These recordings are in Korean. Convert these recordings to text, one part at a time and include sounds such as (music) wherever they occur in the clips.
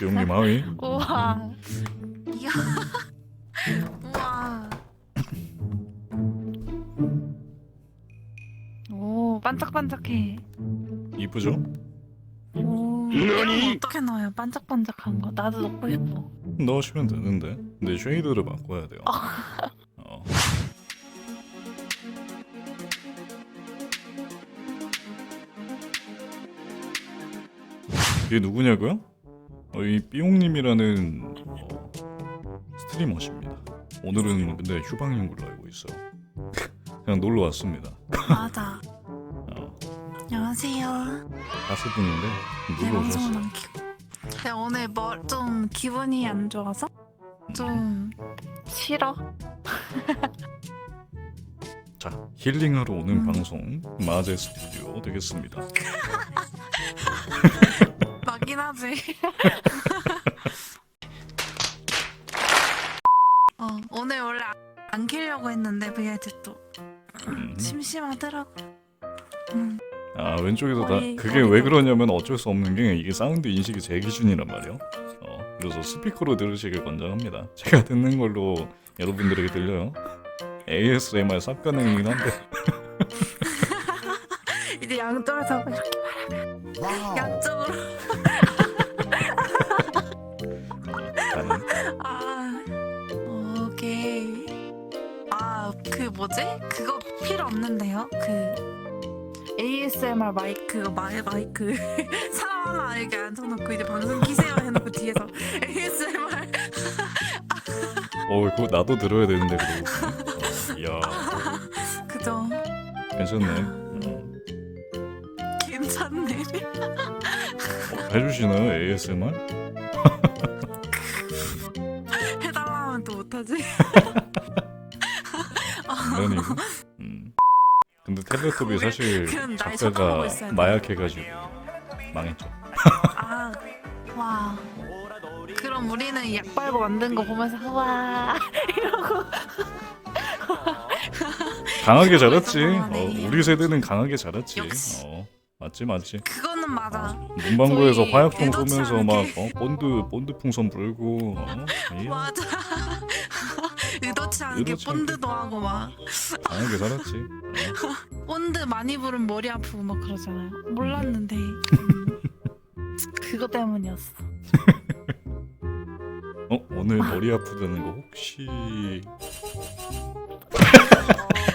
뿅님 하위. 우와. 이야. 우와. 오 반짝반짝해. 이쁘죠? 오. 이런 거 어떻게 넣어요? 반짝반짝한 거. 나도 넣고 싶어. 넣으시면 되는데. 근데 쉐이드를 바꿔야 돼요. 어. 이게 누구냐고요? 어, 이 삐용님이라는 어, 스트리머십니다. 오늘은 근데 휴방인 걸로 알고 있어요. 그냥 놀러 왔습니다. 맞아. (laughs) 어, 안녕하세요. 다섯 분인데 내 놀러 방송은 오셨어요. 안 키고. 내가 오늘 뭐 좀 기분이 안 좋아서 좀 싫어. (laughs) 자 힐링하러 오는 음. 방송 마제 스튜디오 되겠습니다. (laughs) 맞긴 하지. (laughs) 어 오늘 원래 안- 안 키려고 했는데 VRT 또 음. 심심하더라고. 음. 아 왼쪽에서 다 머리, 그게 왜 그러냐면 어쩔 수 없는 게 이게 사운드 인식이 제 기준이란 말이에요. 어 그래서 스피커로 들으시길 권장합니다. 제가 듣는 걸로 여러분들에게 들려요. ASMR 쌉가능이긴 한데 (laughs) 이제 양쪽에서 이렇게 나는 아 오케이. 아 그 뭐지? 그거 필요 없는데요? 그 ASMR 마이크 마이 마이크. 사람 하나 이렇게 앉혀놓고 이제 방송 키세요 해놓고 뒤에서 ASMR 어 그거 나도 들어야 되는데. 어, 이야 (laughs) 그죠. 괜찮네. 해주시나요 ASMR? (laughs) 해달라 하면 또 못하지 (laughs) 아니고. 음. 근데 텔레토비 사실 날 작가가 쳐다보고 있어야 돼. 마약해가지고 망했죠. 아 와 그럼 우리는 약 빨고 만든 거 보면서 와 이러고 강하게 (laughs) 자랐지. 어, 우리 세대는 강하게 자랐지. 역시. 어, 맞지 맞지. 그거 는 맞아 문방구에서 저희 화약통 의도치 쏘면서 않게. 막 어, 본드 본드 풍선 불고 어? 이 맞아. (laughs) 의도치 않게 의도치 않게. 본드도 하고 막 강하게 살았지. 어. 본드 많이 부르면 머리 아프고 막 그러잖아요. 몰랐는데 그거 때문이었어. (laughs) 어 오늘 머리 아프다는 거 혹시 (laughs)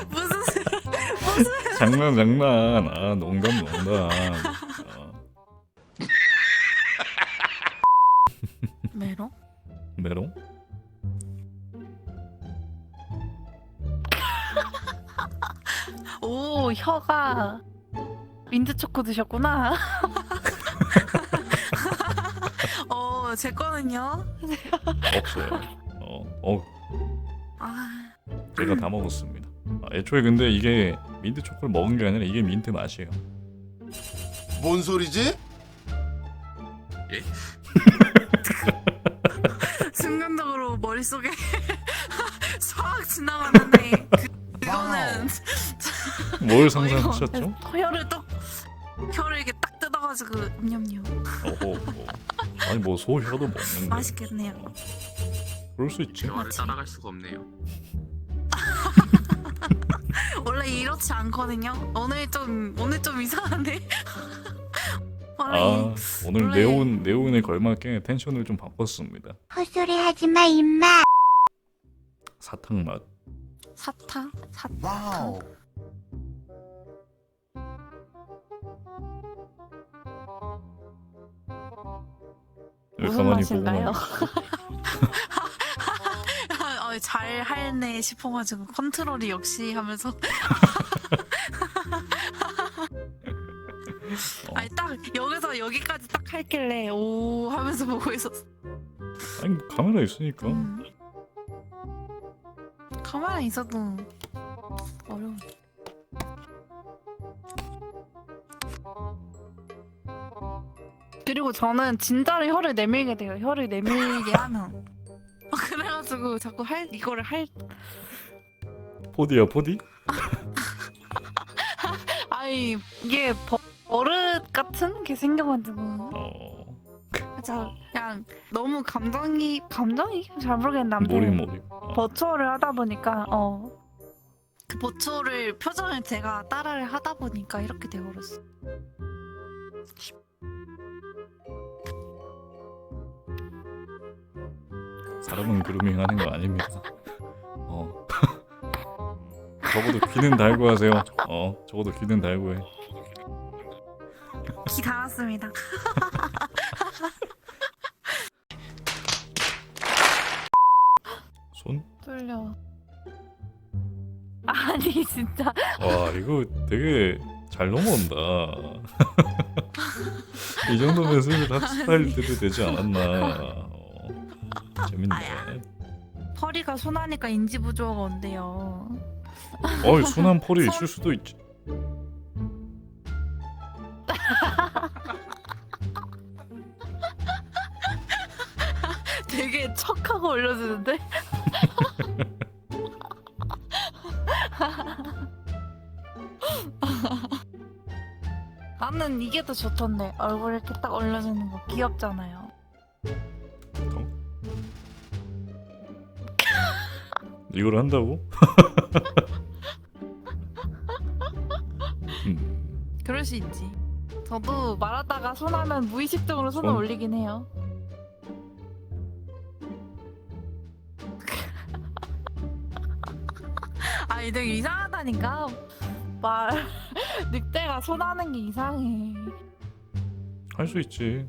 무슨 장난 장난 아 농담 농담. 메롱? 오 혀가 민트 초코 드셨구나. (laughs) 어, 제 거는요. 없어요. 어, 어 아, 제가 다 먹었습니다. 아, 애초에 근데 이게 민트 초코를 먹은 게 아니라 이게 민트 맛이에요. 뭔 소리지? 순간적으로 머릿속에 (laughs) 싹 지나갔는데 그, 그거는 (laughs) 뭘 상상하셨죠? 혀를 또 혀를 이렇게 딱 뜯어가지고 냠냠 어허, 뭐. 아니 뭐 소혀도 먹는데 맛있겠네요. 그럴 수 있지. 대화를? 따라갈 수가 없네요. (laughs) 원래 이렇지 않거든요. 오늘 좀 오늘 좀 이상한데. 아 오늘 네온 네온에 걸맞게 텐션을 좀 바꿨습니다. 헛소리 하지 마, 임마. 사탕 맛. 사탕 사탕 와우. 왜 무슨 가만히 맛인가요? (laughs) 어, 잘 할네 싶어가지고 컨트롤이 역시 하면서 (laughs) (laughs) 어. 아니 딱 여기서 여기까지 딱 할길래 오 하면서 보고 있었어. 아니 뭐 카메라 있으니까 음. 가만히 있어도 어려워. 그리고 저는 진짜로 혀를 내밀게 돼요. 혀를 내밀게 하면. (laughs) 어, 그래가지고 자꾸 할 이거를 할 포디야 포디? (laughs) 아니 이게 버, 같은 게 생겨가지고 어 그쵸 그냥 너무 감정이 감정이 잘 모르겠는데 아무튼 몰입 몰입. 어. 버추얼을 하다 보니까 어. 그 버추얼을 표정을 제가 따라를 하다 보니까 이렇게 되어버렸어. 사람은 그루밍 하는 거 아닙니다. 어. (laughs) 적어도 귀는 달고 하세요. 어, 적어도 귀는 달고 해. 기 달았습니다. (laughs) 손? 뚫려. (laughs) 아니 진짜 와, 이거 되게 잘 넘어온다. (laughs) 이 정도면 슬슬 학스타일 때도 되지 않았나. 어, 재밌네. 허리가 순하니까 인지 부조화가 온대요. 어이, 순한 폴이 있을 수도 있지. 척하고 올려주는데? 나는 이게 더 좋던데 얼굴 이렇게 딱 올려주는 거 귀엽잖아요. 이걸 한다고? (laughs) 음, 그럴 수 있지. 저도 말하다가 손하면 무의식적으로 손을 손? 올리긴 해요. 아니 되게 이상하다니까 말 (laughs) 늑대가 손하는 게 이상해. 할 수 있지.